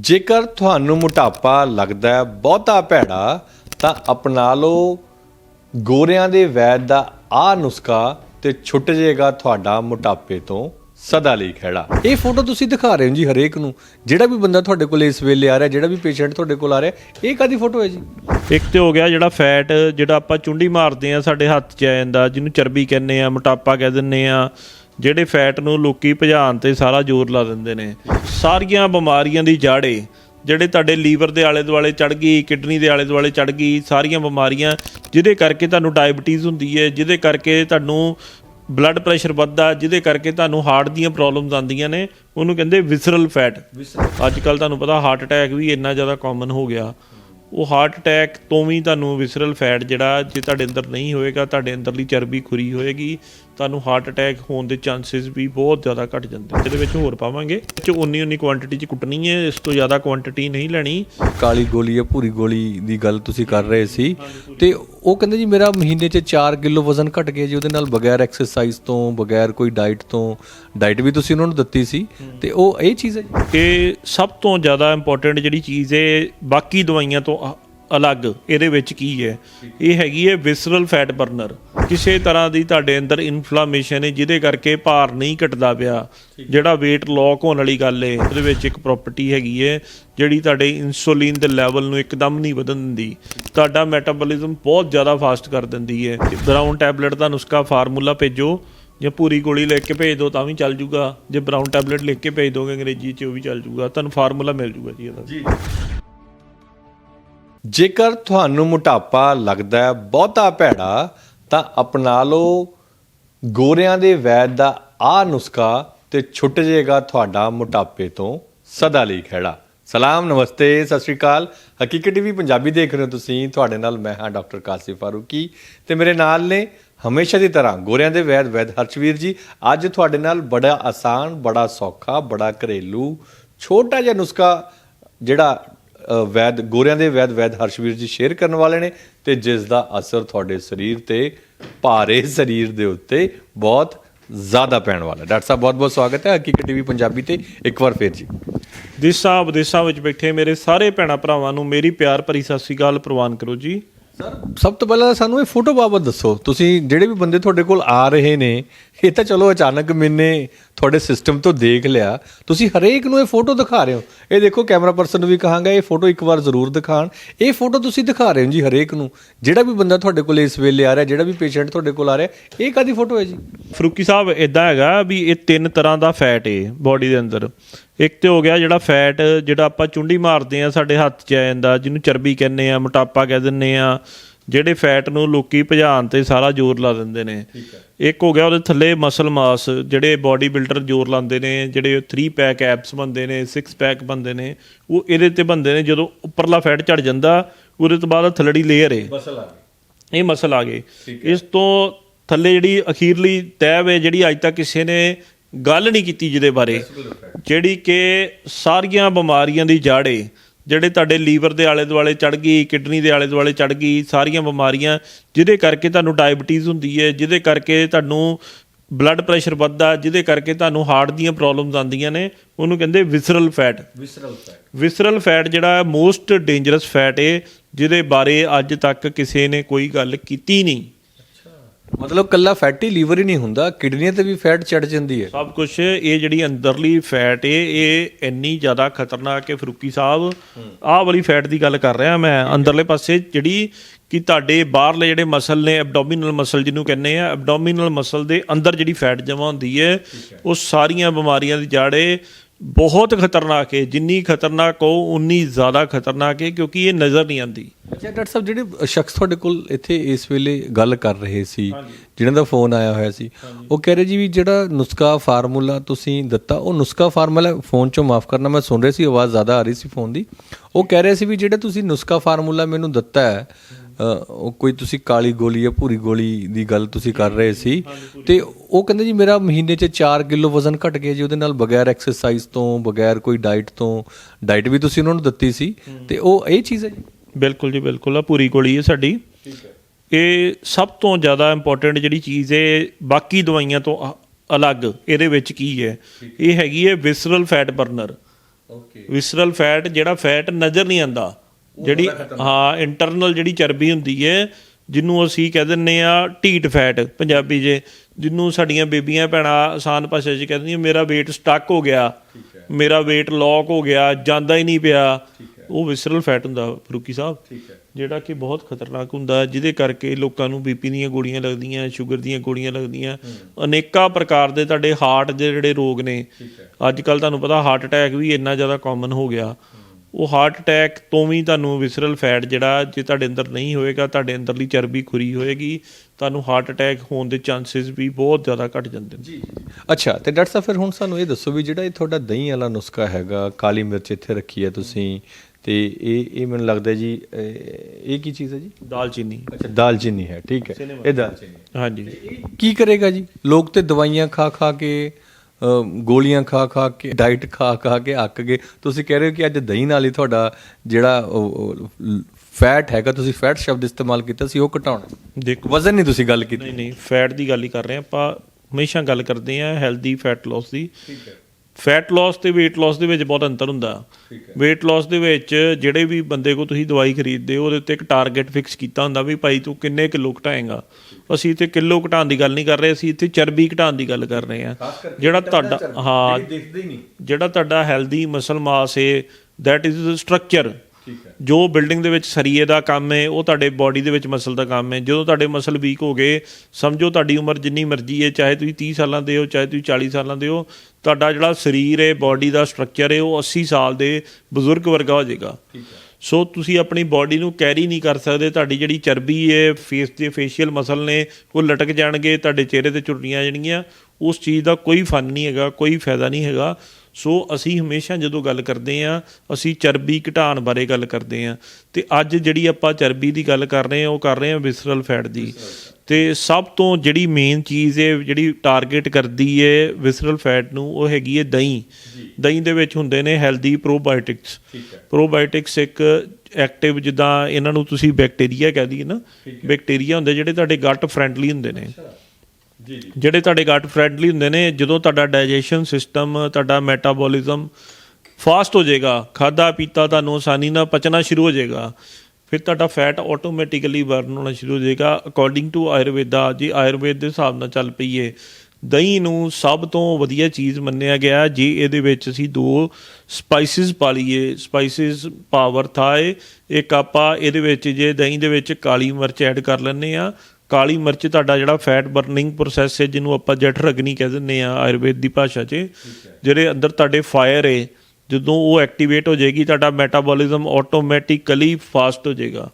ਜੇਕਰ ਤੁਹਾਨੂੰ ਮੋਟਾਪਾ ਲੱਗਦਾ ਹੈ, ਬਹੁਤਾ ਭੈੜਾ, ਤਾਂ ਅਪਣਾ ਲਓ। ਗੋਰਿਆਂ ਦੇ ਵੈਦ ਦਾ ਆ ਨੁਸਖਾ ਤੇ ਛੁੱਟ ਜਾਏਗਾ ਤੁਹਾਡਾ ਮੋਟਾਪੇ ਤੋਂ ਸਦਾ ਲਈ ਖਹਿੜਾ। ਇਹ ਫੋਟੋ ਤੁਸੀਂ ਦਿਖਾ ਰਹੇ ਹੋ ਜੀ ਹਰੇਕ ਨੂੰ। ਜਿਹੜਾ ਵੀ ਬੰਦਾ ਤੁਹਾਡੇ ਕੋਲ ਇਸ ਵੇਲੇ ਆ ਰਿਹਾ, ਜਿਹੜਾ ਵੀ ਪੇਸ਼ੈਂਟ ਤੁਹਾਡੇ ਕੋਲ ਆ ਰਿਹਾ, ਇਹ ਕਾਦੀ ਫੋਟੋ ਹੈ ਜੀ? ਇੱਕ ਤੇ ਹੋ ਗਿਆ ਜਿਹੜਾ ਫੈਟ, ਜਿਹੜਾ ਆਪਾਂ ਚੁੰਡੀ ਮਾਰਦੇ ਆ ਸਾਡੇ ਹੱਥ 'ਚ ਆ ਜਾਂਦਾ, ਜਿਹਨੂੰ ਚਰਬੀ ਕਹਿੰਦੇ ਆ ਮੋਟਾਪਾ ਕਹਿ ਦਿੰਦੇ ਆ ਜਿਹੜੇ ਫੈਟ ਨੂੰ ਲੋਕੀ ਭਜਾਉਣ ਤੇ ਸਾਰਾ ਜ਼ੋਰ ਲਾ ਦਿੰਦੇ ਨੇ। ਸਾਰੀਆਂ ਬਿਮਾਰੀਆਂ ਦੀ ਜੜੇ ਜਿਹੜੇ ਤੁਹਾਡੇ ਲੀਵਰ ਦੇ ਆਲੇ ਦੁਆਲੇ ਚੜ ਗਈ ਕਿਡਨੀ ਦੇ ਆਲੇ ਦੁਆਲੇ ਚੜ ਗਈ ਸਾਰੀਆਂ ਬਿਮਾਰੀਆਂ ਜਿਹਦੇ ਕਰਕੇ ਤੁਹਾਨੂੰ ਡਾਇਬੀਟੀਜ਼ ਹੁੰਦੀ ਹੈ ਜਿਹਦੇ ਕਰਕੇ ਤੁਹਾਨੂੰ ਬਲੱਡ ਪ੍ਰੈਸ਼ਰ ਵੱਧਦਾ ਜਿਹਦੇ ਕਰਕੇ ਤੁਹਾਨੂੰ ਹਾਰਟ ਦੀਆਂ ਪ੍ਰੋਬਲਮਸ ਆਉਂਦੀਆਂ ਨੇ ਉਹਨੂੰ ਕਹਿੰਦੇ ਵਿਸਰਲ ਫੈਟ ਅੱਜ ਕੱਲ ਤੁਹਾਨੂੰ ਪਤਾ ਹਾਰਟ ਅਟੈਕ ਵੀ ਇੰਨਾ ਜ਼ਿਆਦਾ ਕਾਮਨ ਹੋ ਗਿਆ। ਉਹ ਹਾਰਟ ਅਟੈਕ ਤੋਂ ਵੀ ਤੁਹਾਨੂੰ ਵਿਸਰਲ ਫੈਟ ਜਿਹੜਾ ਜੇ ਤੁਹਾਡੇ ਅੰਦਰ ਨਹੀਂ ਹੋਏਗਾ ਤੁਹਾਡੇ ਅੰਦਰਲੀ ਚਰਬੀ ਖੁਰੀ ਹੋਏਗੀ ਤੁਹਾਨੂੰ ਹਾਰਟ ਅਟੈਕ ਹੋਣ ਦੇ ਚਾਂਸਸ ਵੀ ਬਹੁਤ ਜ਼ਿਆਦਾ ਘਟ ਜਾਂਦੇ ਨੇ। ਇਹਦੇ ਵਿੱਚ ਹੋਰ ਪਾਵਾਂਗੇ। ਚ ਉਨੀ ਉਨੀ ਕੁਆਂਟੀਟੀ ਚ ਕੁੱਟਣੀ ਹੈ ਇਸ ਤੋਂ ਜ਼ਿਆਦਾ ਕੁਆਂਟੀਟੀ ਨਹੀਂ ਲੈਣੀ। ਕਾਲੀ ਗੋਲੀ ਜਾਂ ਭੂਰੀ ਗੋਲੀ ਦੀ ਗੱਲ ਤੁਸੀਂ ਕਰ ਰਹੇ ਸੀ। ਤੇ ਉਹ ਕਹਿੰਦੇ ਜੀ ਮੇਰਾ ਮਹੀਨੇ 'ਚ 4 ਕਿਲੋ ਵਜ਼ਨ ਘਟ ਗਿਆ ਜੀ ਉਹਦੇ ਨਾਲ ਬਗੈਰ ਐਕਸਰਸਾਈਜ਼ ਤੋਂ ਬਗੈਰ ਕੋਈ ਡਾਈਟ ਤੋਂ ਡਾਈਟ ਵੀ ਤੁਸੀਂ ਉਹਨਾਂ ਨੂੰ ਦਿੱਤੀ ਸੀ। ਤੇ ਉਹ ਇਹ ਚੀਜ਼ ਹੈ ਇਹ ਸਭ ਤੋਂ ਜ਼ਿਆਦਾ ਇੰਪੋਰਟੈਂਟ ਜਿਹੜੀ ਚੀਜ਼ ਹੈ ਬਾਕੀ ਦਵਾਈਆਂ ਤੋਂ ਅਲੱਗ, ਇਹਦੇ ਵਿੱਚ ਕੀ ਹੈ? ਇਹ ਹੈਗੀ ਹੈ ਵਿਸਰਲ ਫੈਟ ਬਰਨਰ ਕਿਸੇ ਤਰ੍ਹਾਂ ਦੀ ਤੁਹਾਡੇ ਅੰਦਰ ਇਨਫਲੇਮੇਸ਼ਨ ਹੈ, ਜਿਹਦੇ ਕਰਕੇ ਭਾਰ ਨਹੀਂ ਘਟਦਾ ਪਿਆ। ਜਿਹੜਾ weight ਲੋਕ ਹੋਣ ਵਾਲੀ ਗੱਲ ਹੈ ਉਹਦੇ ਵਿੱਚ ਇੱਕ ਪ੍ਰਾਪਰਟੀ ਹੈਗੀ ਹੈ, ਜਿਹੜੀ ਤੁਹਾਡੇ ਇਨਸੂਲਿਨ ਦੇ ਲੈਵਲ ਨੂੰ ਇੱਕਦਮ ਨਹੀਂ ਵਧਣ ਦਿੰਦੀ। ਤੁਹਾਡਾ ਮੈਟਾਬੋਲਿਜ਼ਮ ਬਹੁਤ ਜ਼ਿਆਦਾ ਫਾਸਟ ਕਰ ਦਿੰਦੀ ਹੈ। ਬਰਾਊਨ ਟੈਬਲੇਟ ਦਾ ਨੁਸਖਾ ਫਾਰਮੂਲਾ ਭੇਜੋ। ਜੇ ਪੂਰੀ ਗੋਲੀ ਲਿਖ ਕੇ ਭੇਜ ਦਿਓ ਤਾਂ ਵੀ ਚੱਲ ਜੂਗਾ। ਜੇ ਬਰਾਊਨ ਟੈਬਲੇਟ ਲਿਖ ਕੇ ਭੇਜ ਦੋਗੇ ਅੰਗਰੇਜ਼ੀ 'ਚ, ਉਹ ਵੀ ਚੱਲ ਜੂਗਾ। ਤੁਹਾਨੂੰ ਫਾਰਮੂਲਾ ਮਿਲ ਜੂਗਾ ਜੀ ਇਹਦਾ। ਜੀ। ਜੇਕਰ ਤੁਹਾਨੂੰ ਮੋਟਾਪਾ ਲੱਗਦਾ ਹੈ, ਬਹੁਤਾ ਭੈੜਾ, ਤਾਂ ਅਪਣਾ ਲਓ। ਗੋਰਿਆਂ ਦੇ ਵੈਦ ਦਾ ਆ ਨੁਸਖਾ ਤੇ ਛੁੱਟ ਜਾਏਗਾ ਤੁਹਾਡਾ ਮੋਟਾਪੇ ਤੋਂ ਸਦਾ ਲਈ ਖਹਿੜਾ। ਸਲਾਮ, ਨਮਸਤੇ, ਸਤਿ ਸ਼੍ਰੀ ਅਕਾਲ। ਹਕੀਕਤ ਟੀਵੀ ਪੰਜਾਬੀ ਦੇਖ ਰਹੇ ਹੋ ਤੁਸੀਂ। ਤੁਹਾਡੇ ਨਾਲ ਮੈਂ ਹਾਂ ਡਾਕਟਰ ਕਾਸਿਫ ਫਾਰੂਕੀ ਤੇ ਮੇਰੇ ਨਾਲ ਨੇ ਹਮੇਸ਼ਾ ਦੀ ਤਰ੍ਹਾਂ ਗੋਰਿਆਂ ਦੇ ਵੈਦ ਵੈਦ ਹਰਸ਼ਵੀਰ ਜੀ। ਅੱਜ ਤੁਹਾਡੇ ਨਾਲ ਬੜਾ ਆਸਾਨ, ਬੜਾ ਸੌਖਾ, ਬੜਾ ਘਰੇਲੂ, ਛੋਟਾ ਜਿਹਾ ਨੁਸਖਾ ਜਿਹੜਾ ਵੈਦ ਗੋਰਿਆਂ ਦੇ ਵੈਦ ਵੈਦ ਹਰਸ਼ਵੀਰ ਜੀ ਸ਼ੇਅਰ ਕਰਨ ਵਾਲੇ ਨੇ ਤੇ ਜਿਸ ਦਾ ਅਸਰ ਤੁਹਾਡੇ ਸਰੀਰ ਤੇ ਭਾਰੇ ਸਰੀਰ ਦੇ ਉੱਤੇ ਬਹੁਤ ਜ਼ਿਆਦਾ ਪੈਣ ਵਾਲਾ। ਡਾਕਟਰ ਸਾਹਿਬ ਬਹੁਤ ਬਹੁਤ ਸਵਾਗਤ ਹੈ ਹਕੀਕਤ ਟੀਵੀ ਪੰਜਾਬੀ ਤੇ ਇੱਕ ਵਾਰ ਫੇਰ ਜੀ। ਦੇਸ਼ਾਂ ਵਿਦੇਸ਼ਾਂ ਵਿੱਚ ਬੈਠੇ ਮੇਰੇ ਸਾਰੇ ਭੈਣਾਂ ਭਰਾਵਾਂ ਨੂੰ ਮੇਰੀ ਪਿਆਰ ਭਰੀ ਸਤਿ ਸ੍ਰੀ ਅਕਾਲ ਪ੍ਰਵਾਨ ਕਰੋ ਜੀ। ਸਰ ਸਭ ਤੋਂ ਪਹਿਲਾਂ ਸਾਨੂੰ ਇਹ ਫੋਟੋ ਬਾਬਤ ਦੱਸੋ। ਤੁਸੀਂ ਜਿਹੜੇ ਵੀ ਬੰਦੇ ਤੁਹਾਡੇ ਕੋਲ ਆ ਰਹੇ ਨੇ ਇਹ ਤਾਂ ਚਲੋ ਅਚਾਨਕ ਮੈਨੇ ਤੁਹਾਡੇ ਸਿਸਟਮ ਤੋਂ ਦੇਖ ਲਿਆ, ਤੁਸੀਂ ਹਰੇਕ ਨੂੰ ਇਹ ਫੋਟੋ ਦਿਖਾ ਰਹੇ ਹੋ। ਇਹ ਦੇਖੋ, ਕੈਮਰਾ ਪਰਸਨ ਨੂੰ ਵੀ ਕਹਾਂਗਾ, ਇਹ ਫੋਟੋ ਇੱਕ ਵਾਰ ਜ਼ਰੂਰ ਦਿਖਾਣ। ਇਹ ਫੋਟੋ ਤੁਸੀਂ ਦਿਖਾ ਰਹੇ ਹੋ ਜੀ ਹਰੇਕ ਨੂੰ। ਜਿਹੜਾ ਵੀ ਬੰਦਾ ਤੁਹਾਡੇ ਕੋਲ ਇਸ ਵੇਲੇ ਆ ਰਿਹਾ, ਜਿਹੜਾ ਵੀ ਪੇਸ਼ੈਂਟ ਤੁਹਾਡੇ ਕੋਲ ਆ ਰਿਹਾ, ਇਹ ਕਾਦੀ ਫੋਟੋ ਹੈ ਜੀ? ਫਰੂਕੀ ਸਾਹਿਬ ਇਦਾਂ ਹੈਗਾ ਵੀ ਇਹ ਤਿੰਨ ਤਰ੍ਹਾਂ ਦਾ ਫੈਟ ਹੈ ਬਾਡੀ ਦੇ ਅੰਦਰ। ਇੱਕ ਤੇ ਹੋ ਗਿਆ ਜਿਹੜਾ ਫੈਟ ਜਿਹੜਾ ਆਪਾਂ ਚੁੰਡੀ ਮਾਰਦੇ ਆ ਸਾਡੇ ਹੱਥ 'ਚ ਆ ਜਾਂਦਾ, ਜਿਹਨੂੰ ਚਰਬੀ ਕਹਿੰਦੇ ਆ, ਮੋਟਾਪਾ ਕਹਿ ਦਿੰਦੇ ਆ। ਜਿਹੜੇ ਫੈਟ ਨੂੰ ਲੋਕੀ ਭਜਾਉਣ ਤੇ ਸਾਰਾ ਜ਼ੋਰ ਲਾ ਦਿੰਦੇ ਨੇ। ਇੱਕ ਹੋ ਗਿਆ ਉਹਦੇ ਥੱਲੇ ਮਸਲ ਮਾਸ ਜਿਹੜੇ ਬਾਡੀ ਬਿਲਡਰ ਜ਼ੋਰ ਲਾਉਂਦੇ ਨੇ ਜਿਹੜੇ 3 ਪੈਕ ਐਪਸ ਬੰਦੇ ਨੇ 6 ਪੈਕ ਬੰਦੇ ਨੇ ਉਹ ਇਹਦੇ ਤੇ ਬੰਦੇ ਨੇ ਜਦੋਂ ਉੱਪਰਲਾ ਫੈਟ ਚੜ ਜਾਂਦਾ ਉਹਦੇ ਤੋਂ ਬਾਅਦ ਥੱਲੜੀ ਲੇਅਰ ਹੈ ਮਸਲ ਆ ਇਹ ਮਸਲ ਆ ਗਏ ਇਸ ਤੋਂ ਥੱਲੇ ਜਿਹੜੀ ਅਖੀਰਲੀ ਤੈਅ ਹੈ ਜਿਹੜੀ ਅੱਜ ਤੱਕ ਕਿਸੇ ਨੇ ਗੱਲ ਨਹੀਂ ਕੀਤੀ ਜਿਹਦੇ ਬਾਰੇ ਜਿਹੜੀ ਕਿ ਸਾਰੀਆਂ ਬਿਮਾਰੀਆਂ ਦੀ ਜੜੇ ਜਿਹੜੇ ਤੁਹਾਡੇ ਲੀਵਰ ਦੇ ਆਲੇ ਦੁਆਲੇ ਚੜ ਗਈ ਕਿਡਨੀ ਦੇ ਆਲੇ ਦੁਆਲੇ ਚੜ ਗਈ ਸਾਰੀਆਂ ਬਿਮਾਰੀਆਂ ਜਿਹਦੇ ਕਰਕੇ ਤੁਹਾਨੂੰ ਡਾਇਬੀਟੀਜ਼ ਹੁੰਦੀ ਹੈ ਜਿਹਦੇ ਕਰਕੇ ਤੁਹਾਨੂੰ ਬਲੱਡ ਪ੍ਰੈਸ਼ਰ ਵੱਧਦਾ ਜਿਹਦੇ ਕਰਕੇ ਤੁਹਾਨੂੰ ਹਾਰਟ ਦੀਆਂ ਪ੍ਰੋਬਲਮਸ ਆਉਂਦੀਆਂ ਨੇ ਉਹਨੂੰ ਕਹਿੰਦੇ visceral fat visceral fat visceral fat ਜਿਹੜਾ ਮੋਸਟ ਡੇਂਜਰਸ ਫੈਟ ਹੈ ਜਿਹਦੇ ਬਾਰੇ ਅੱਜ ਤੱਕ ਕਿਸੇ ਨੇ ਕੋਈ ਗੱਲ ਕੀਤੀ ਨਹੀਂ। ਮਤਲਬ ਕੱਲਾ ਫੈਟੀ ਲੀਵਰ ਹੀ ਨਹੀਂ ਹੁੰਦਾ ਕਿਡਨੀਆਂ ਤੇ ਵੀ ਫੈਟ ਚੜ ਜਾਂਦੀ ਹੈ। ਸਭ ਕੁਝ ਇਹ ਜਿਹੜੀ ਅੰਦਰਲੀ ਫੈਟ ਏ ਇਹ ਇੰਨੀ ਜ਼ਿਆਦਾ ਖਤਰਨਾਕ ਹੈ ਫਰੂਕੀ ਸਾਹਿਬ। ਆਹ ਵਾਲੀ ਫੈਟ ਦੀ ਗੱਲ ਕਰ ਰਿਹਾ ਮੈਂ ਅੰਦਰਲੇ ਪਾਸੇ ਜਿਹੜੀ ਕਿ ਤੁਹਾਡੇ ਬਾਹਰਲੇ ਜਿਹੜੇ ਮਸਲ ਨੇ ਐਬਡੋਮੀਨਲ ਮਸਲ ਜਿਹਨੂੰ ਕਹਿੰਦੇ ਆ ਐਬਡੋਮੀਨਲ ਮਸਲ ਦੇ ਅੰਦਰ ਜਿਹੜੀ ਫੈਟ ਜਮਾ ਹੁੰਦੀ ਹੈ। ਉਹ ਸਾਰੀਆਂ ਬਿਮਾਰੀਆਂ ਦੀ ਜੜ ਏ। ਬਹੁਤ ਖਤਰਨਾਕ ਹੈ ਜਿੰਨੀ ਖਤਰਨਾਕ ਹੋ ਉਨੀ ਜ਼ਿਆਦਾ ਖਤਰਨਾਕ ਹੈ ਕਿਉਂਕਿ ਇਹ ਨਜ਼ਰ ਨਹੀਂ ਆਉਂਦੀ। ਅੱਛਾ ਡਾਕਟਰ ਸਾਹਿਬ ਜਿਹੜੇ ਸ਼ਖਸ ਤੁਹਾਡੇ ਕੋਲ ਇੱਥੇ ਇਸ ਵੇਲੇ ਗੱਲ ਕਰ ਰਹੇ ਸੀ ਜਿਨ੍ਹਾਂ ਦਾ ਫੋਨ ਆਇਆ ਹੋਇਆ ਸੀ ਉਹ ਕਹਿ ਰਹੇ ਜੀ ਵੀ ਜਿਹੜਾ ਨੁਸਖਾ ਫਾਰਮੂਲਾ ਤੁਸੀਂ ਦਿੱਤਾ ਉਹ ਨੁਸਖਾ ਫਾਰਮੂਲਾ ਫੋਨ ਚੋਂ ਮਾਫ ਕਰਨਾ ਮੈਂ ਸੁਣ ਰਿਹਾ ਸੀ ਆਵਾਜ਼ ਜ਼ਿਆਦਾ ਆ ਰਹੀ ਸੀ ਫੋਨ ਦੀ। ਉਹ ਕਹਿ ਰਹੇ ਸੀ ਵੀ ਜਿਹੜਾ ਤੁਸੀਂ ਨੁਸਖਾ ਫਾਰਮੂਲਾ ਮੈਨੂੰ ਦਿੱਤਾ ਹੈ ਉਹ ਕੋਈ ਤੁਸੀਂ ਕਾਲੀ ਗੋਲੀ ਜਾਂ ਭੂਰੀ ਗੋਲੀ ਦੀ ਗੱਲ ਤੁਸੀਂ ਕਰ ਰਹੇ ਸੀ। ਤੇ ਉਹ ਕਹਿੰਦੇ ਜੀ ਮੇਰਾ ਮਹੀਨੇ 'ਚ 4 ਕਿਲੋ ਵਜ਼ਨ ਘਟ ਗਿਆ ਜੀ ਉਹਦੇ ਨਾਲ ਬਗੈਰ ਐਕਸਰਸਾਈਜ਼ ਤੋਂ ਬਗੈਰ ਕੋਈ ਡਾਈਟ ਤੋਂ ਡਾਈਟ ਵੀ ਤੁਸੀਂ ਉਹਨਾਂ ਨੂੰ ਦਿੱਤੀ ਸੀ। ਤੇ ਉਹ ਇਹ ਚੀਜ਼ ਹੈ ਜੀ? ਬਿਲਕੁਲ ਜੀ ਬਿਲਕੁਲ। ਆ ਪੂਰੀ ਗੋਲੀ ਹੈ ਸਾਡੀ। ਇਹ ਸਭ ਤੋਂ ਜ਼ਿਆਦਾ ਇੰਪੋਰਟੈਂਟ ਜਿਹੜੀ ਚੀਜ਼ ਹੈ ਬਾਕੀ ਦਵਾਈਆਂ ਤੋਂ ਅਲੱਗ ਇਹਦੇ ਵਿੱਚ ਕੀ ਹੈ? ਇਹ ਹੈਗੀ ਹੈ visceral fat burner okay visceral fat ਜਿਹੜਾ ਫੈਟ ਨਜ਼ਰ ਨਹੀਂ ਆਂਦਾ ਜਿਹੜੀ ਹਾਂ ਇੰਟਰਨਲ ਜਿਹੜੀ ਚਰਬੀ ਹੁੰਦੀ ਹੈ ਜਿਹਨੂੰ ਅਸੀਂ ਕਹਿ ਦਿੰਨੇ ਆ ਢੀਟ ਫੈਟ ਪੰਜਾਬੀ 'ਚ ਜਿਹਨੂੰ ਸਾਡੀਆਂ ਬੇਬੀਆਂ ਭੈਣਾਂ ਆਸਾਨ ਭਾਸ਼ਾ 'ਚ ਕਹਿੰਦੀਆਂ ਮੇਰਾ weight ਸਟਕ ਹੋ ਗਿਆ ਮੇਰਾ weight ਲੌਕ ਹੋ ਗਿਆ ਜਾਂਦਾ ਹੀ ਨਹੀਂ ਪਿਆ। ਉਹ ਵਿਸਰਲ ਫੈਟ ਹੁੰਦਾ ਫਰੂਕੀ ਸਾਹਿਬ। ਜਿਹੜਾ ਕਿ ਬਹੁਤ ਖਤਰਨਾਕ ਹੁੰਦਾ ਜਿਹਦੇ ਕਰਕੇ ਲੋਕਾਂ ਨੂੰ ਬੀਪੀ ਦੀਆਂ ਗੋਲੀਆਂ ਲੱਗਦੀਆਂ ਸ਼ੂਗਰ ਦੀਆਂ ਗੋਲੀਆਂ ਲੱਗਦੀਆਂ। ਅਨੇਕਾਂ ਪ੍ਰਕਾਰ ਦੇ ਤੁਹਾਡੇ ਹਾਰਟ ਦੇ ਜਿਹੜੇ ਰੋਗ ਨੇ। ਅੱਜ ਕੱਲ ਤੁਹਾਨੂੰ ਪਤਾ ਹਾਰਟ ਅਟੈਕ ਵੀ ਇੰਨਾ ਜ਼ਿਆਦਾ ਕਾਮਨ ਹੋ ਗਿਆ। ਉਹ ਹਾਰਟ ਅਟੈਕ ਤੋਂ ਵੀ ਤੁਹਾਨੂੰ ਵਿਸਰਲ ਫੈਟ ਜਿਹੜਾ ਜੇ ਤੁਹਾਡੇ ਅੰਦਰ ਨਹੀਂ ਹੋਏਗਾ ਤੁਹਾਡੇ ਅੰਦਰਲੀ ਚਰਬੀ ਖੁਰੀ ਹੋਏਗੀ ਤੁਹਾਨੂੰ ਹਾਰਟ ਅਟੈਕ ਹੋਣ ਦੇ ਚਾਂਸਸ ਵੀ ਬਹੁਤ ਜ਼ਿਆਦਾ ਘਟ ਜਾਂਦੇ ਨੇ। ਜੀ ਅੱਛਾ ਤੇ ਡਾਕਟਰ ਸਾਹਿਬ ਫਿਰ ਹੁਣ ਸਾਨੂੰ ਇਹ ਦੱਸੋ ਵੀ ਜਿਹੜਾ ਇਹ ਤੁਹਾਡਾ ਦਹੀਂ ਵਾਲਾ ਨੁਸਖਾ ਹੈਗਾ ਕਾਲੀ ਮਿਰਚ ਇੱਥੇ ਰੱਖੀ ਹੈ ਤੁਸੀਂ ਤੇ ਇਹ ਇਹ ਮੈਨੂੰ ਲੱਗਦਾ ਜੀ ਇਹ ਕੀ ਚੀਜ਼ ਹੈ ਜੀ? ਦਾਲਚੀਨੀ ਅੱਛਾ ਦਾਲਚੀਨੀ ਹੈ ਠੀਕ ਹੈ। ਇਹ ਦਾਲਚੀਨੀ। ਹਾਂਜੀ। ਕੀ ਕਰੇਗਾ ਜੀ? ਲੋਕ ਤੇ ਦਵਾਈਆਂ ਖਾ ਖਾ ਕੇ ਗੋਲੀਆਂ ਖਾ ਖਾ ਕੇ ਡਾਈਟ ਖਾ ਖਾ ਕੇ ਅੱਕ ਗਏ। ਤੁਸੀਂ ਕਹਿ ਰਹੇ ਹੋ ਕਿ ਅੱਜ ਦਹੀਂ ਨਾਲ ਹੀ ਤੁਹਾਡਾ ਜਿਹੜਾ ਫੈਟ ਹੈਗਾ ਤੁਸੀਂ ਫੈਟ ਸ਼ਬਦ ਇਸਤੇਮਾਲ ਕੀਤਾ ਸੀ ਉਹ ਘਟਾਉਣਾ। ਦੇਖੋ। ਵਜ਼ਨ ਨਹੀਂ ਤੁਸੀਂ ਗੱਲ ਕੀਤੀ। ਨਹੀਂ ਨਹੀਂ ਫੈਟ ਦੀ ਗੱਲ ਹੀ ਕਰ ਰਹੇ ਆਪਾਂ ਹਮੇਸ਼ਾ ਗੱਲ ਕਰਦੇ ਹਾਂ ਹੈਲਦੀ ਫੈਟ ਲਾਸ ਦੀ। ਠੀਕ ਹੈ। ਫੈਟ ਲਾਸ ਤੇ weight ਲਾਸ ਦੇ ਵਿੱਚ ਬਹੁਤ ਅੰਤਰ ਹੁੰਦਾ। weight ਲਾਸ ਦੇ ਵਿੱਚ ਜਿਹੜੇ ਵੀ ਬੰਦੇ ਕੋ ਤੁਸੀਂ ਦਵਾਈ ਖਰੀਦਦੇ ਹੋ ਉਹਦੇ ਉੱਤੇ ਇੱਕ ਟਾਰਗੇਟ ਫਿਕਸ ਕੀਤਾ ਹੁੰਦਾ ਵੀ ਭਾਈ ਤੂੰ ਕਿੰਨੇ ਕਿਲੋ ਘਟਾਏਗਾ। ਅਸੀਂ ਇੱਥੇ ਕਿਲੋ ਘਟਾਉਣ ਦੀ ਗੱਲ ਨਹੀਂ ਕਰ ਰਹੇ ਅਸੀਂ ਇੱਥੇ ਚਰਬੀ ਘਟਾਉਣ ਦੀ ਗੱਲ ਕਰ ਰਹੇ ਹਾਂ। ਜਿਹੜਾ ਤੁਹਾਡਾ ਹਾਂ ਜਿਹੜਾ ਤੁਹਾਡਾ ਹੈਲਦੀ ਮਸਲ ਮਾਸ ਹੈ that is the ਸਟਰਕਚਰ ਜੋ ਬਿਲਡਿੰਗ ਦੇ ਵਿੱਚ ਸਰੀਏ ਦਾ ਕੰਮ ਹੈ ਉਹ ਤੁਹਾਡੇ ਬਾਡੀ ਦੇ ਵਿੱਚ ਮਸਲ ਦਾ ਕੰਮ ਹੈ। ਜਦੋਂ ਤੁਹਾਡੇ ਮਸਲ ਵੀਕ ਹੋ ਗਏ ਸਮਝੋ ਤੁਹਾਡੀ ਉਮਰ ਜਿੰਨੀ ਮਰਜ਼ੀ ਹੈ ਚਾਹੇ ਤੁਸੀਂ 30 ਸਾਲਾਂ ਦੇ ਹੋ ਚਾਹੇ ਤੁਸੀਂ 40 ਸਾਲਾਂ ਦੇ ਹੋ ਤੁਹਾਡਾ ਜਿਹੜਾ ਸਰੀਰ ਹੈ ਬਾਡੀ ਦਾ ਸਟਰਕਚਰ ਹੈ ਉਹ 80 ਸਾਲ ਦੇ ਬਜ਼ੁਰਗ ਵਰਗਾ ਹੋ ਜਾਏਗਾ। ਸੋ ਤੁਸੀਂ ਆਪਣੀ ਬਾਡੀ ਨੂੰ ਕੈਰੀ ਨਹੀਂ ਕਰ ਸਕਦੇ ਤੁਹਾਡੀ ਜਿਹੜੀ ਚਰਬੀ ਹੈ ਫੇਸ ਦੇ ਫੇਸ਼ੀਅਲ ਮਸਲ ਨੇ ਉਹ ਲਟਕ ਜਾਣਗੇ ਤੁਹਾਡੇ ਚਿਹਰੇ ਤੇ ਝੁਰੜੀਆਂ ਜਿਹੜੀਆਂ ਉਸ ਚੀਜ਼ ਦਾ ਕੋਈ ਫਨ ਨਹੀਂ ਹੈਗਾ ਕੋਈ ਫਾਇਦਾ ਨਹੀਂ ਹੈਗਾ। ਸੋ ਅਸੀਂ ਹਮੇਸ਼ਾ ਜਦੋਂ ਗੱਲ ਕਰਦੇ ਆ ਅਸੀਂ ਚਰਬੀ ਘਟਾਉਣ ਬਾਰੇ ਗੱਲ ਕਰਦੇ ਆ ਤੇ ਅੱਜ ਜਿਹੜੀ ਆਪਾਂ ਚਰਬੀ ਦੀ ਗੱਲ ਕਰ ਰਹੇ ਆ ਉਹ ਕਰ ਰਹੇ ਆ ਵਿਸਰਲ ਫੈਟ ਦੀ। ਤੇ ਸਭ ਤੋਂ ਜਿਹੜੀ ਮੇਨ ਚੀਜ਼ ਹੈ ਜਿਹੜੀ ਟਾਰਗੇਟ ਕਰਦੀ ਹੈ ਵਿਸਰਲ ਫੈਟ ਨੂੰ ਉਹ ਹੈਗੀ ਹੈ ਦਹੀਂ। ਦਹੀਂ ਦੇ ਵਿੱਚ ਹੁੰਦੇ ਨੇ ਹੈਲਦੀ ਪ੍ਰੋਬਾਇਓਟਿਕਸ ਪ੍ਰੋਬਾਇਓਟਿਕਸ ਇੱਕ ਐਕਟਿਵ ਜਿੱਦਾਂ ਇਹਨਾਂ ਨੂੰ ਤੁਸੀਂ ਬੈਕਟੀਰੀਆ ਕਹਿ ਦਈਏ ਨਾ। ਬੈਕਟੀਰੀਆ ਹੁੰਦੇ ਜਿਹੜੇ ਤੁਹਾਡੇ ਗੱਟ ਫ੍ਰੈਂਡਲੀ ਹੁੰਦੇ ਨੇ। ਜਿਹੜੇ ਤੁਹਾਡੇ ਗੱਟ ਫ੍ਰੈਂਡਲੀ ਹੁੰਦੇ ਨੇ, ਜਦੋਂ ਤੁਹਾਡਾ ਡਾਈਜੈਸ਼ਨ ਸਿਸਟਮ ਤੁਹਾਡਾ ਮੈਟਾਬੋਲਿਜ਼ਮ ਫਾਸਟ ਹੋ ਜਾਏਗਾ ਖਾਦਾ ਪੀਤਾ, ਤੁਹਾਨੂੰ ਆਸਾਨੀ ਨਾਲ ਪਚਣਾ ਸ਼ੁਰੂ ਹੋ ਜਾਏਗਾ, ਫਿਰ ਤੁਹਾਡਾ ਫੈਟ ਆਟੋਮੈਟਿਕਲੀ ਬਰਨ ਹੋਣਾ ਸ਼ੁਰੂ ਹੋ ਜਾਏਗਾ ਅਕੋਰਡਿੰਗ ਟੂ ਆਯੁਰਵੇਦਾ ਜੀ ਆਯੁਰਵੇਦ ਦੇ ਹਿਸਾਬ ਨਾਲ ਚੱਲ ਪਈਏ, ਦਹੀਂ ਨੂੰ ਸਭ ਤੋਂ ਵਧੀਆ ਚੀਜ਼ ਮੰਨਿਆ ਗਿਆ, ਜੇ ਇਹਦੇ ਵਿੱਚ ਅਸੀਂ ਦੋ ਸਪਾਈਸਿਸ ਪਾ ਲਈਏ ਸਪਾਈਸਿਸ ਪਾਵਰ ਥਾਏ, ਇੱਕ ਆਪਾਂ ਇਹਦੇ ਵਿੱਚ, ਜੇ ਦਹੀਂ ਦੇ ਵਿੱਚ ਕਾਲੀ ਮਿਰਚ ਐਡ ਕਰ ਲੈਂਦੇ ਆ ਕਾਲੀ ਮਿਰਚ ਤੁਹਾਡਾ ਜਿਹੜਾ ਫੈਟ ਬਰਨਿੰਗ ਪ੍ਰੋਸੈਸ ਹੈ, ਜਿਹਨੂੰ ਆਪਾਂ ਜਠਰ ਅਗਨੀ ਕਹਿ ਦਿੰਦੇ ਆ ਆਯੁਰਵੇਦ ਦੀ ਭਾਸ਼ਾ 'ਚ, ਜਿਹੜੇ ਅੰਦਰ ਤੁਹਾਡੇ ਫਾਇਰ ਹੈ, ਜਦੋਂ ਉਹ ਐਕਟੀਵੇਟ ਹੋ ਜਾਏਗੀ, ਤੁਹਾਡਾ ਮੈਟਾਬੋਲਿਜ਼ਮ ਆਟੋਮੈਟਿਕਲੀ ਫਾਸਟ ਹੋ ਜਾਏਗਾ।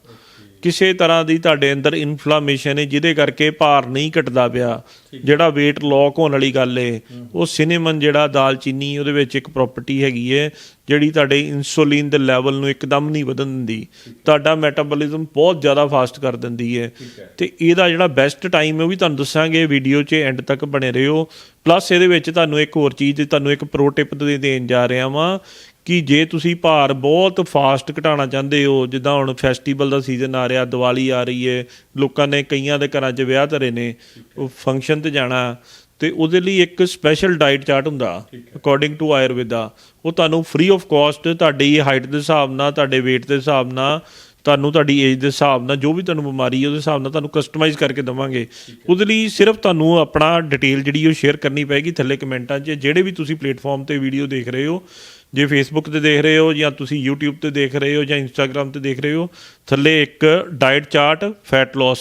ਕਿਸੇ ਤਰ੍ਹਾਂ ਦੀ ਤੁਹਾਡੇ ਅੰਦਰ ਇਨਫਲਾਮੇਸ਼ਨ ਹੈ, ਜਿਹਦੇ ਕਰਕੇ ਭਾਰ ਨਹੀਂ ਘਟਦਾ ਪਿਆ, ਜਿਹੜਾ weight ਲੋਕ ਹੋਣ ਵਾਲੀ ਗੱਲ ਏ ਉਹ ਸਿਨੇਮਨ ਜਿਹੜਾ ਦਾਲਚੀਨੀ, ਉਹਦੇ ਵਿੱਚ ਇੱਕ ਪ੍ਰਾਪਰਟੀ ਹੈਗੀ ਏ ਜਿਹੜੀ ਤੁਹਾਡੇ ਇਨਸੂਲਿਨ ਦੇ ਲੈਵਲ ਨੂੰ ਇੱਕਦਮ ਨਹੀਂ ਵਧਣ ਦਿੰਦੀ ਤੁਹਾਡਾ ਮੈਟਾਬੋਲਿਜ਼ਮ ਬਹੁਤ ਜ਼ਿਆਦਾ ਫਾਸਟ ਕਰ ਦਿੰਦੀ ਹੈ। ਤੇ ਇਹਦਾ ਜਿਹੜਾ ਬੈਸਟ ਟਾਈਮ ਹੈ ਉਹ ਵੀ ਤੁਹਾਨੂੰ ਦੱਸਾਂਗੇ ਵੀਡੀਓ 'ਚ ਐਂਡ ਤੱਕ ਬਣੇ ਰਹੋ। ਪਲੱਸ ਇਹਦੇ ਵਿੱਚ ਤੁਹਾਨੂੰ ਇੱਕ ਹੋਰ ਚੀਜ਼ ਤੁਹਾਨੂੰ ਇੱਕ ਪ੍ਰੋ ਟਿਪ ਦੇ ਦੇਣ ਜਾ ਰਿਹਾ ਵਾਂ ਕਿ ਜੇ ਤੁਸੀਂ ਭਾਰ ਬਹੁਤ ਫਾਸਟ ਘਟਾਉਣਾ ਚਾਹੁੰਦੇ ਹੋ ਜਿੱਦਾਂ ਹੁਣ ਫੈਸਟੀਵਲ ਦਾ ਸੀਜ਼ਨ ਆ ਰਿਹਾ ਦੀਵਾਲੀ ਆ ਰਹੀ ਹੈ ਲੋਕਾਂ ਨੇ ਕਈਆਂ ਦੇ ਘਰਾਂ 'ਚ ਵਿਆਹ ਧਰੇ ਨੇ ਉਹ ਫੰਕਸ਼ਨ ਤੇ ਜਾਣਾ ਤੇ ਉਹਦੇ ਲਈ ਇੱਕ ਸਪੈਸ਼ਲ ਡਾਈਟ ਚਾਰਟ ਹੁੰਦਾ ਅਕੋਰਡਿੰਗ ਟੂ ਆਯੁਰਵੇਦਾ ਉਹ ਤੁਹਾਨੂੰ ਫ੍ਰੀ ਆਫ ਕਾਸਟ ਤੁਹਾਡੀ ਹਾਈਟ ਦੇ ਹਿਸਾਬ ਨਾਲ ਤੁਹਾਡੇ weight ਦੇ ਹਿਸਾਬ ਨਾਲ ਤੁਹਾਨੂੰ ਤੁਹਾਡੀ ਏਜ ਦੇ ਹਿਸਾਬ ਨਾਲ ਜੋ ਵੀ ਤੁਹਾਨੂੰ ਬਿਮਾਰੀ ਹੈ ਉਹਦੇ ਹਿਸਾਬ ਨਾਲ ਤੁਹਾਨੂੰ ਕਸਟਮਾਈਜ਼ ਕਰਕੇ ਦਵਾਂਗੇ। ਉਹਦੇ ਲਈ ਸਿਰਫ ਤੁਹਾਨੂੰ ਆਪਣਾ ਡਿਟੇਲ ਜਿਹੜੀ ਉਹ ਸ਼ੇਅਰ ਕਰਨੀ ਪੈਗੀ ਥੱਲੇ ਕਮੈਂਟਾਂ 'ਚ। ਜਿਹੜੇ ਵੀ ਤੁਸੀਂ ਪਲੇਟਫਾਰਮ ਤੇ ਵੀਡੀਓ ਦੇਖ ਰਹੇ ਹੋ ਜੇ ਫੇਸਬੁੱਕ ਤੇ ਦੇਖ ਰਹੇ ਹੋ ਜਾਂ ਤੁਸੀਂ YouTube ਤੇ ਦੇਖ ਰਹੇ ਹੋ ਜਾਂ Instagram ਤੇ ਦੇਖ ਰਹੇ ਹੋ ਥੱਲੇ ਇੱਕ ਡਾਈਟ ਚਾਰਟ ਫੈਟ ਲਾਸ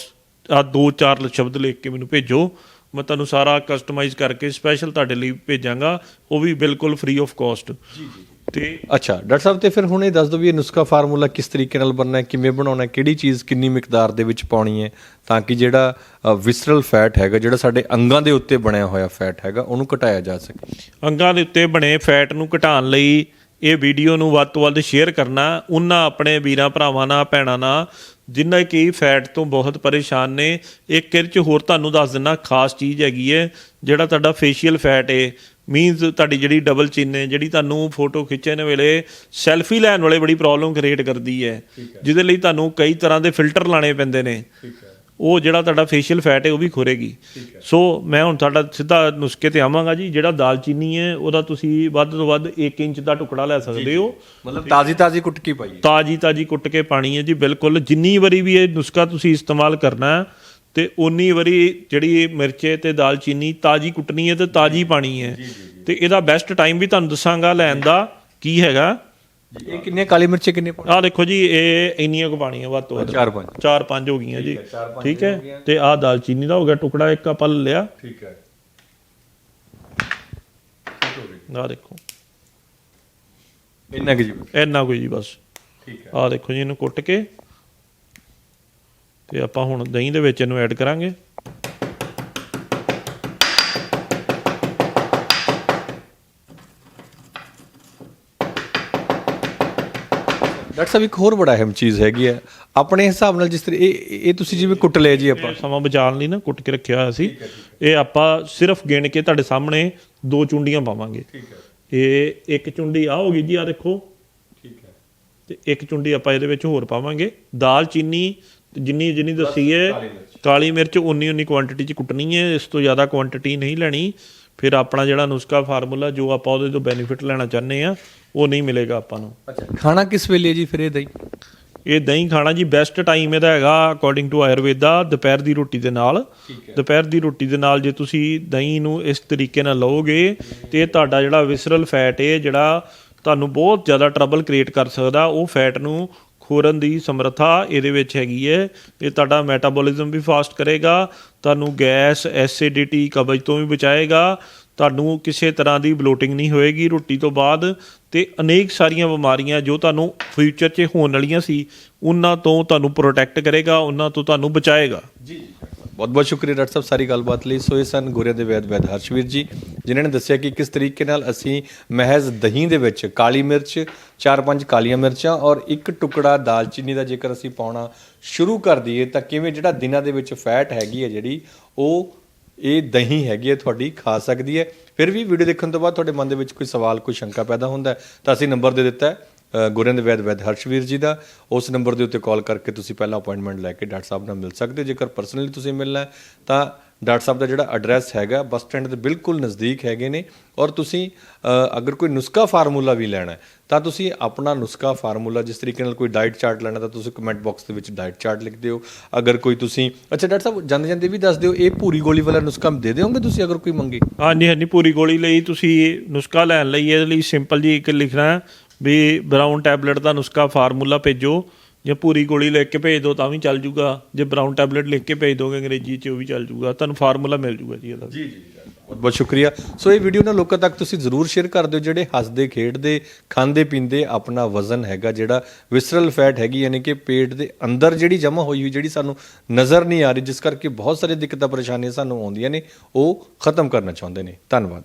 ਆ ਦੋ ਚਾਰ ਸ਼ਬਦ ਲਿਖ ਕੇ ਮੈਨੂੰ ਭੇਜੋ। ਮੈਂ ਤੁਹਾਨੂੰ ਸਾਰਾ ਕਸਟਮਾਈਜ਼ ਕਰਕੇ ਸਪੈਸ਼ਲ ਤੁਹਾਡੇ ਲਈ ਭੇਜਾਂਗਾ। ਉਹ ਵੀ ਬਿਲਕੁਲ ਫ੍ਰੀ ਆਫ ਕਾਸਟ ਜੀ ਜੀ ਤੇ ਅੱਛਾ ਡਾਕਟਰ ਸਾਹਿਬ ਤੇ ਫਿਰ ਹੁਣ ਇਹ ਦੱਸ ਦਿਓ ਵੀ ਇਹ ਨੁਸਖਾ ਫਾਰਮੂਲਾ ਕਿਸ ਤਰੀਕੇ ਨਾਲ ਬਣਨਾ ਹੈ ਕਿਵੇਂ ਬਣਾਉਣਾ ਹੈ ਕਿਹੜੀ ਚੀਜ਼ ਕਿੰਨੀ ਮਿਕਦਾਰ ਦੇ ਵਿੱਚ ਪਾਉਣੀ ਹੈ ਤਾਂ ਕਿ ਜਿਹੜਾ ਵਿਸਰਲ ਫੈਟ ਹੈਗਾ ਜਿਹੜਾ ਸਾਡੇ ਅੰਗਾਂ ਦੇ ਉੱਤੇ ਬਣਿਆ ਹੋਇਆ ਫੈਟ ਹੈਗਾ ਉਹਨੂੰ ਘਟਾਇਆ ਜਾ ਸਕੇ। ਅੰਗਾਂ ਦੇ ਉੱਤੇ ਬਣੇ ਫੈਟ ਨੂੰ ਘਟਾਉਣ ਲਈ ਇਹ ਵੀਡੀਓ ਨੂੰ ਵੱਧ ਤੋਂ ਵੱਧ ਸ਼ੇਅਰ ਕਰਨਾ ਉਹਨਾਂ ਆਪਣੇ ਵੀਰਾਂ ਭਰਾਵਾਂ ਨਾਲ ਭੈਣਾਂ ਨਾਲ ਜਿਨ੍ਹਾਂ ਕਿ ਫੈਟ ਤੋਂ ਬਹੁਤ ਪਰੇਸ਼ਾਨ ਨੇ। ਇੱਕ ਕਿਰਚ ਹੋਰ ਤੁਹਾਨੂੰ ਦੱਸ ਦਿੰਨਾ ਖਾਸ ਚੀਜ਼ ਹੈਗੀ ਹੈ ਜਿਹੜਾ ਤੁਹਾਡਾ ਫੇਸ਼ੀਅਲ ਫੈਟ ਹੈ ਮੀਨਸ ਤੁਹਾਡੀ ਜਿਹੜੀ ਡਬਲ ਚਿੰਨ ਹੈ ਜਿਹੜੀ ਤੁਹਾਨੂੰ ਫੋਟੋ ਖਿੱਚਣ ਵੇਲੇ ਸੈਲਫੀ ਲੈਣ ਵੇਲੇ ਬੜੀ ਪ੍ਰੋਬਲਮ ਕ੍ਰੀਏਟ ਕਰਦੀ ਹੈ। ਜਿਹਦੇ ਲਈ ਤੁਹਾਨੂੰ ਕਈ ਤਰ੍ਹਾਂ ਦੇ ਫਿਲਟਰ ਲਾਣੇ ਪੈਂਦੇ ਨੇ। ਉਹ ਜਿਹੜਾ ਤੁਹਾਡਾ ਫੇਸ਼ੀਅਲ ਫੈਟ ਹੈ ਉਹ ਵੀ ਖੁਰੇਗੀ। ਸੋ ਮੈਂ ਹੁਣ ਤੁਹਾਡਾ ਸਿੱਧਾ ਨੁਸਖੇ ਤੇ ਆਵਾਂਗਾ ਜੀ ਜਿਹੜਾ ਦਾਲਚੀਨੀ ਹੈ ਉਹਦਾ ਤੁਸੀਂ ਵੱਧ ਤੋਂ ਵੱਧ 1 ਇੰਚ ਦਾ ਟੁਕੜਾ ਲੈ ਸਕਦੇ ਹੋ। ਮਤਲਬ ਤਾਜ਼ੀ ਤਾਜ਼ੀ ਕੁਟਕੀ ਪਾਈਏ। ਤਾਜੀ ਤਾਜੀ ਕੁੱਟ ਕੇ ਪਾਣੀ ਹੈ ਜੀ ਬਿਲਕੁਲ। ਜਿੰਨੀ ਵਾਰੀ ਵੀ ਇਹ ਨੁਸਖਾ ਤੁਸੀਂ ਇਸਤੇਮਾਲ ਕਰਨਾ ਤੇ ਉਨੀ ਵਾਰੀ ਜਿਹੜੀ ਮਿਰਚੇ ਤੇ ਦਾਲਚੀਨੀ ਤਾਜੀ ਕੁੱਟਣੀ ਹੈ ਤੇ ਤਾਜੀ ਪਾਣੀ ਹੈ। ਤੇ ਇਹਦਾ ਬੈਸਟ ਟਾਈਮ ਵੀ ਤੁਹਾਨੂੰ ਦੱਸਾਂਗਾ ਲੈਣ ਦਾ ਕੀ ਹੈਗਾ। ਇਹ ਕਿੰਨੇ ਕਾਲੀ ਮਿਰਚੇ ਕਿੰਨੇ ਪਾਉਣੇ ਆਹ ਦੇਖੋ ਜੀ ਇਹ ਇੰਨੀਆਂ ਕੁ ਪਾਣੀ ਹੈ ਵੱਧ ਤੋਂ ਵੱਧ। ਚਾਰ ਪੰਜ। ਚਾਰ ਪੰਜ ਹੋ ਗਈਆਂ ਜੀ। ਠੀਕ ਹੈ ਤੇ ਆਹ ਦਾਲਚੀਨੀ ਦਾ ਹੋ ਗਿਆ ਟੁਕੜਾ ਇੱਕ ਆਪਾਂ ਲੈ ਲਿਆ। ਠੀਕ ਹੈ। ਆਹ ਦੇਖੋ। ਇੰਨਾ ਕਿ ਜੀ। ਇੰਨਾ ਕੋਈ ਜੀ ਬਸ। ਠੀਕ ਹੈ। ਆਹ ਦੇਖੋ ਜੀ ਇਹਨੂੰ ਕੁੱਟ ਕੇ। ਤੇ ਆਪਾਂ ਹੁਣ ਦਹੀਂ ਦੇ ਵਿੱਚ ਇਹਨੂੰ ਐਡ ਕਰਾਂਗੇ। ਡਾਕਟਰ ਸਾਹਿਬ ਇੱਕ ਹੋਰ ਬੜਾ ਅਹਿਮ ਚੀਜ਼ ਹੈਗੀ ਹੈ। ਆਪਣੇ ਹਿਸਾਬ ਨਾਲ ਜਿਸ ਤਰ੍ਹਾਂ ਇਹ ਇਹ ਤੁਸੀਂ ਜਿਵੇਂ ਕੁੱਟ ਲਿਆ ਜੀ ਆਪਾਂ। ਸਮਾਂ ਬਚਾਉਣ ਲਈ ਨਾ ਕੁੱਟ ਕੇ ਰੱਖਿਆ ਹੋਇਆ ਸੀ। ਇਹ ਆਪਾਂ ਸਿਰਫ ਗਿਣ ਕੇ ਤੁਹਾਡੇ ਸਾਹਮਣੇ ਦੋ ਚੁੰਡੀਆਂ ਪਾਵਾਂਗੇ। ਠੀਕ ਹੈ। ਇਹ ਇੱਕ ਚੁੰਡੀ ਆ ਹੋ ਗਈ ਜੀ ਆ ਦੇਖੋ। ਠੀਕ ਹੈ। ਤੇ ਇੱਕ ਚੁੰਡੀ ਆਪਾਂ ਇਹਦੇ ਵਿੱਚ ਹੋਰ ਪਾਵਾਂਗੇ। ਦਾਲ ਚੀਨੀ ਜਿੰਨੀ ਜਿੰਨੀ ਦੱਸੀ ਹੈ ਕਾਲੀ ਮਿਰਚ। ਉਨੀ ਉਨੀ ਕੁਆਂਟੀਟੀ ਚ ਕੁੱਟਣੀ ਹੈ। ਇਸ ਤੋਂ ਜ਼ਿਆਦਾ ਕੁਆਂਟੀਟੀ ਨਹੀਂ ਲੈਣੀ। ਫਿਰ ਆਪਣਾ ਜਿਹੜਾ ਨੁਸਖਾ ਫਾਰਮੂਲਾ ਜੋ ਆਪਾਂ ਉਹਦੇ ਤੋਂ ਬੈਨੀਫਿਟ ਲੈਣਾ ਚਾਹੁੰਦੇ ਆ ਉਹ ਨਹੀਂ ਮਿਲੇਗਾ ਆਪਾਂ ਨੂੰ। ਅੱਛਾ ਖਾਣਾ ਕਿਸ ਵੇਲੇ ਜੀ ਫਿਰ ਇਹ ਦਹੀਂ? ਇਹ ਦਹੀਂ ਖਾਣਾ ਜੀ ਬੈਸਟ ਟਾਈਮ ਇਹਦਾ ਹੈਗਾ ਅਕੋਰਡਿੰਗ ਟੂ ਆਯੁਰਵੇਦਾ ਦੁਪਹਿਰ ਦੀ ਰੋਟੀ ਦੇ ਨਾਲ। ਦੁਪਹਿਰ ਦੀ ਰੋਟੀ ਦੇ ਨਾਲ ਜੇ ਤੁਸੀਂ ਦਹੀਂ ਨੂੰ ਇਸ ਤਰੀਕੇ ਨਾਲ ਲਓਗੇ ਤੇ ਤੁਹਾਡਾ ਜਿਹੜਾ ਵਿਸਰਲ ਫੈਟ ਹੈ ਜਿਹੜਾ ਤੁਹਾਨੂੰ ਬਹੁਤ ਜ਼ਿਆਦਾ ਟਰਬਲ ਕ੍ਰੀਏਟ ਕਰ ਸਕਦਾ ਉਹ ਫੈਟ ਨੂੰ ਖੋਰਨ ਦੀ ਸਮਰੱਥਾ ਇਹਦੇ ਵਿੱਚ ਹੈਗੀ ਹੈ ਇਹ ਤੁਹਾਡਾ ਮੈਟਾਬੋਲਿਜ਼ਮ ਵੀ ਫਾਸਟ ਕਰੇਗਾ, ਤੁਹਾਨੂੰ ਗੈਸ ਐਸਿਡਿਟੀ ਕਬਜ਼ ਤੋਂ ਵੀ ਬਚਾਏਗਾ, ਤੁਹਾਨੂੰ ਕਿਸੇ ਤਰ੍ਹਾਂ ਦੀ ਬਲੋਟਿੰਗ ਨਹੀਂ ਹੋਏਗੀ ਰੋਟੀ ਤੋਂ ਬਾਅਦ ਤੇ ਅਨੇਕ ਸਾਰੀਆਂ ਬਿਮਾਰੀਆਂ ਜੋ ਤੁਹਾਨੂੰ ਫਿਊਚਰ 'ਚ ਹੋਣ ਵਾਲੀਆਂ ਸੀ, ਉਹਨਾਂ ਤੋਂ ਤੁਹਾਨੂੰ ਪ੍ਰੋਟੈਕਟ ਕਰੇਗਾ, ਉਹਨਾਂ ਤੋਂ ਤੁਹਾਨੂੰ ਬਚਾਏਗਾ। ਜੀ। ਬਹੁਤ ਬਹੁਤ ਸ਼ੁਕਰੀਆ ਡਾਕਟਰ ਸਾਹਿਬ ਸਾਰੀ ਗੱਲਬਾਤ ਲਈ। ਸੋ ਇਹ ਸਨ ਗੋਰਿਆਂ ਦੇ ਵੈਦ ਵੈਦ ਹਰਸ਼ਵੀਰ ਜੀ, ਜਿਨ੍ਹਾਂ ਨੇ ਦੱਸਿਆ ਕਿ ਕਿਸ ਤਰੀਕੇ ਨਾਲ ਅਸੀਂ ਮਹਿਜ਼ ਦਹੀਂ ਦੇ ਵਿੱਚ ਕਾਲੀ ਮਿਰਚ, ਚਾਰ ਪੰਜ ਕਾਲੀਆਂ ਮਿਰਚਾਂ ਔਰ ਇੱਕ ਟੁਕੜਾ ਦਾਲਚੀਨੀ ਦਾ ਜੇਕਰ ਅਸੀਂ ਪਾਉਣਾ ਸ਼ੁਰੂ ਕਰ ਦਈਏ ਤਾਂ ਕਿਵੇਂ ਜਿਹੜਾ ਦਿਨਾਂ ਦੇ ਵਿੱਚ ਫੈਟ ਹੈਗੀ ਹੈ ਜਿਹੜੀ, ਉਹ ਇਹ ਦਹੀਂ ਹੈਗੀ ਹੈ, ਤੁਹਾਡੀ ਖਾ ਸਕਦੀ ਹੈ। ਫਿਰ ਵੀ ਵੀਡੀਓ ਦੇਖਣ ਤੋਂ ਬਾਅਦ ਤੁਹਾਡੇ ਮਨ ਦੇ ਵਿੱਚ ਕੋਈ ਸਵਾਲ, ਕੋਈ ਸ਼ੰਕਾ ਪੈਦਾ ਹੁੰਦਾ ਤਾਂ ਅਸੀਂ ਨੰਬਰ ਦੇ ਦਿੱਤਾ ਹੈ। ਗੁਰਿਆਂ ਦੇ ਵੈਦ ਵੈਦ ਹਰਸ਼ਵੀਰ ਜੀ ਦਾ। ਉਸ ਨੰਬਰ ਦੇ ਉੱਤੇ ਕਾਲ ਕਰਕੇ ਤੁਸੀਂ ਪਹਿਲਾਂ ਅਪਾਇੰਟਮੈਂਟ ਲੈ ਕੇ ਡਾਕਟਰ ਸਾਹਿਬ ਨਾਲ ਮਿਲ ਸਕਦੇ ਹੋ। ਜੇਕਰ ਪਰਸਨਲੀ ਤੁਸੀਂ ਮਿਲਣਾ ਤਾਂ ਡਾਕਟਰ ਸਾਹਿਬ ਦਾ ਜਿਹੜਾ ਐਡਰੈਸ ਹੈਗਾ, ਬੱਸ ਸਟੈਂਡ ਦੇ ਬਿਲਕੁਲ ਨਜ਼ਦੀਕ ਹੈਗੇ ਨੇ। ਔਰ ਤੁਸੀਂ ਅਗਰ ਕੋਈ ਨੁਸਖਾ ਫਾਰਮੂਲਾ ਵੀ ਲੈਣਾ ਤਾਂ ਤੁਸੀਂ ਆਪਣਾ ਨੁਸਖਾ ਫਾਰਮੂਲਾ ਜਿਸ ਤਰੀਕੇ ਨਾਲ ਕੋਈ ਡਾਈਟ ਚਾਰਟ ਲੈਣਾ, ਤਾਂ ਤੁਸੀਂ ਕਮੈਂਟ ਬਾਕਸ ਦੇ ਵਿੱਚ ਡਾਈਟ ਚਾਰਟ ਲਿਖ ਦਿਓ। ਅਗਰ ਕੋਈ ਤੁਸੀਂ, ਅੱਛਾ ਡਾਕਟਰ ਸਾਹਿਬ, ਜਾਂਦੇ ਜਾਂਦੇ ਵੀ ਦੱਸ ਦਿਓ, ਇਹ ਪੂਰੀ ਗੋਲੀ ਵਾਲਾ ਨੁਸਖਾ ਦੇ ਦਿਓਗੇ ਤੁਸੀਂ ਅਗਰ ਕੋਈ ਮੰਗੇ? ਹਾਂਜੀ ਹਾਂਜੀ, ਪੂਰੀ ਗੋਲੀ ਲਈ ਤੁਸੀਂ ਨੁਸਖਾ ਲੈਣ ਲਈ, ਇਹਦੇ ਲਈ ਸਿੰਪਲ ਜੀ ਇੱਕ ਲਿਖਣਾ ਵੀ ਬਰਾਊਨ ਟੈਬਲੇਟ ਦਾ ਨੁਸਖਾ ਫਾਰਮੂਲਾ ਭੇਜੋ, ਜਾਂ ਪੂਰੀ ਗੋਲੀ ਲਿਖ ਕੇ ਭੇਜ ਦਿਓ ਤਾਂ ਵੀ ਚੱਲ ਜੂਗਾ। ਜੇ ਬਰਾਊਨ ਟੈਬਲੇਟ ਲਿਖ ਕੇ ਭੇਜ ਦੋਗੇ ਅੰਗਰੇਜ਼ੀ 'ਚ, ਉਹ ਵੀ ਚੱਲ ਜੂਗਾ। ਤੁਹਾਨੂੰ ਫਾਰਮੂਲਾ ਮਿਲ ਜੂਗਾ ਜੀ ਇਹਦਾ। ਜੀ ਜੀ ਬਹੁਤ ਬਹੁਤ ਸ਼ੁਕਰੀਆ। ਸੋ ਇਹ ਵੀਡੀਓ ਨਾ ਲੋਕਾਂ ਤੱਕ ਤੁਸੀਂ ਜ਼ਰੂਰ ਸ਼ੇਅਰ ਕਰ ਦਿਓ, ਜਿਹੜੇ ਹੱਸਦੇ, ਖੇਡਦੇ, ਖਾਂਦੇ, ਪੀਂਦੇ ਆਪਣਾ ਵਜ਼ਨ ਹੈਗਾ, ਜਿਹੜਾ ਵਿਸਰਲ ਫੈਟ ਹੈਗੀ, ਯਾਨੀ ਕਿ ਪੇਟ ਦੇ ਅੰਦਰ ਜਿਹੜੀ ਜਮ੍ਹਾਂ ਹੋਈ ਹੋਈ, ਜਿਹੜੀ ਸਾਨੂੰ ਨਜ਼ਰ ਨਹੀਂ ਆ ਰਹੀ, ਜਿਸ ਕਰਕੇ ਬਹੁਤ ਸਾਰੇ ਦਿੱਕਤਾਂ, ਪਰੇਸ਼ਾਨੀਆਂ ਸਾਨੂੰ ਆਉਂਦੀਆਂ ਨੇ, ਉਹ ਖਤਮ ਕਰਨਾ ਚਾਹੁੰਦੇ ਨੇ। ਧੰਨਵਾਦ।